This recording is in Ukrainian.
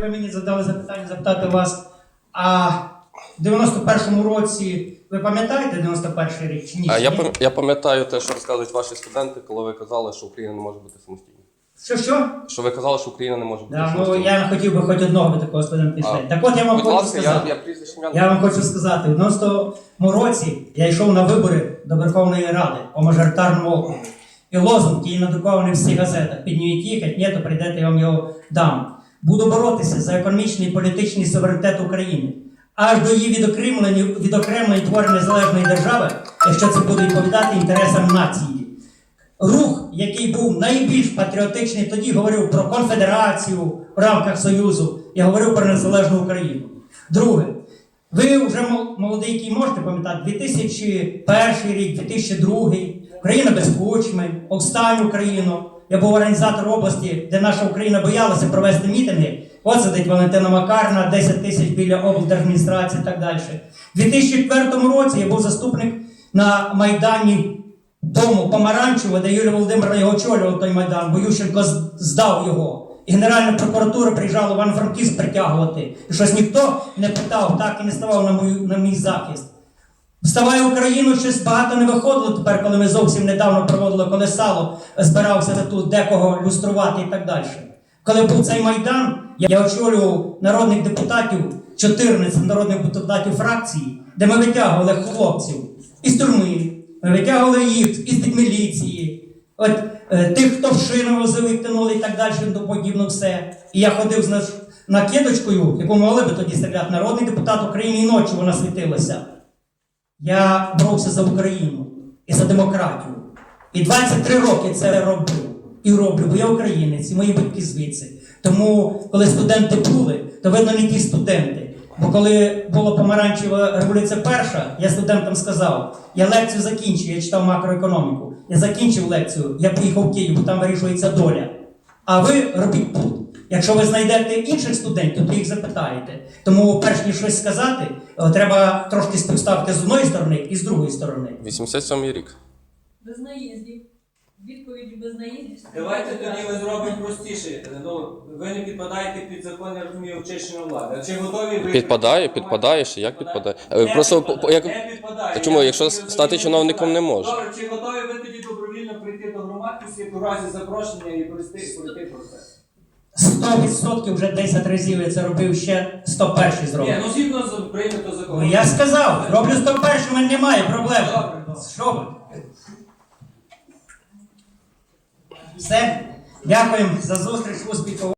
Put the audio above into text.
Ви мені задали запитання запитати вас, а в 91-му році, ви пам'ятаєте 91-й рік чи ні? А я, пам- я пам'ятаю те, що розказують ваші студенти, коли ви казали, що Україна не може бути самостійною. Що що? Що ви казали, що Україна не може бути Да, ну, самостійною. я хотів би хоч одного би такого студента пішли. Так от я вам Будь хочу ласка, сказати. я прізвище ім'я. Я вам хочу сказати, в 90-му році я йшов на вибори до Верховної Ради по мажоритарному округу. І лозунг, який надрукований в всіх газетах, підніміть їхать, ні, то прийдете, я вам його дам. Буду боротися за економічний і політичний суверенітет України. Аж до її відокремлення, відокремлення творення незалежної держави, якщо це буде відповідати інтересам нації. Рух, який був найбільш патріотичний, тоді говорив про конфедерацію в рамках Союзу, я говорив про незалежну Україну. Друге, ви вже мол- молодий, який можете пам'ятати, 2001 рік, 2002, Україна без кучми, повстань Україну. Я був організатор області, де наша Україна боялася провести мітинги. От сидить Валентина Макарна, 10 тисяч біля облдержадміністрації і так далі. У 2004 році я був заступник на Майдані дому Помаранчево, де Юлія Володимирівна його очолювала той Майдан, бо Ющенко здав його. І Генеральна прокуратура приїжджала в Івано-Франківськ притягувати. І щось ніхто не питав, так і не ставав на, мою, на мій захист. Вставай Україну, щось багато не виходило тепер, коли ми зовсім недавно проводили, коли сало збирався тут декого люструвати і так далі. Коли був цей майдан, я очолював народних депутатів, 14 народних депутатів фракції, де ми витягували хлопців із тюрми, ми витягували їх із міліції, от е, тих, хто в шину возив і так далі, тому подібно все. І я ходив з наш- накидочкою, яку могли би тоді стріляти, народний депутат України і ночі вона світилася. Я боровся за Україну і за демократію. І 23 роки це робив. І роблю, бо я українець, і мої батьки звідси. Тому, коли студенти були, то видно не ті студенти. Бо коли була помаранчева революція перша, я студентам сказав, я лекцію закінчив, я читав макроекономіку. Я закінчив лекцію, я поїхав в Київ, бо там вирішується доля. А ви робіть тут. Якщо ви знайдете інших студентів, то їх запитаєте. Тому, перш ніж щось сказати, е, треба трошки співставити з одної сторони і з другої сторони. 87-й рік. Без наїздів. Відповідь без наїздів. Давайте тоді ми зробимо простіше. Ну, ви не підпадаєте під закон, я розумію, очищення влади. А Чи готові ви? Підпадає, підпадає ще, як підпадає? Е, Не Просто підпадає, по- як- не підпадає. Та чому, Я якщо тоді стати чиновником не може? Добре, чи готові ви тоді добровільно прийти до громадськості у разі запрошення і пройти пройти процес? 100% вже 10 разів я це робив ще 101 Ні, зробив. ну згідно з прийнято закону. Ну, Я сказав, роблю 101, в мене немає проблем. Добре, добре. Що ви? Все. Дякуємо за зустріч, успіхів.